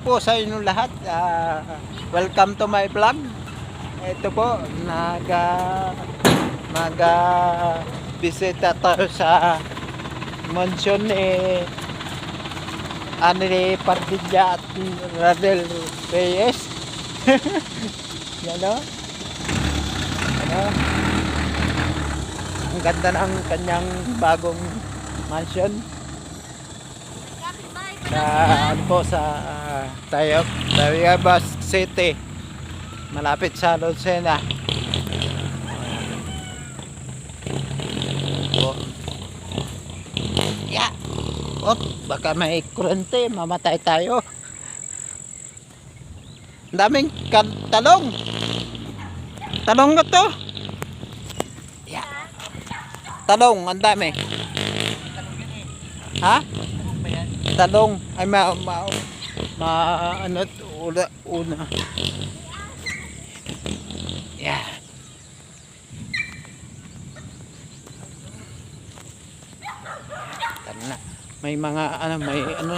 po sa inyo lahat. Ah, welcome to my vlog. Ito po, naga naga bisita tayo sa mansion ni Anile Pardilla at Radel Reyes. Yan o. Ano? Ang ganda ng kanyang bagong mansion sa ano po sa Tayog, Tayabas City. Malapit sa Lucena. Po. Yeah. Oh, baka may kurente, mamatay tayo. Daming talong. Talong na to. Yeah. Talong, ang dami. Ha? talong ay ma, ma, ma ano una yeah. Tara na. may mga ano may ano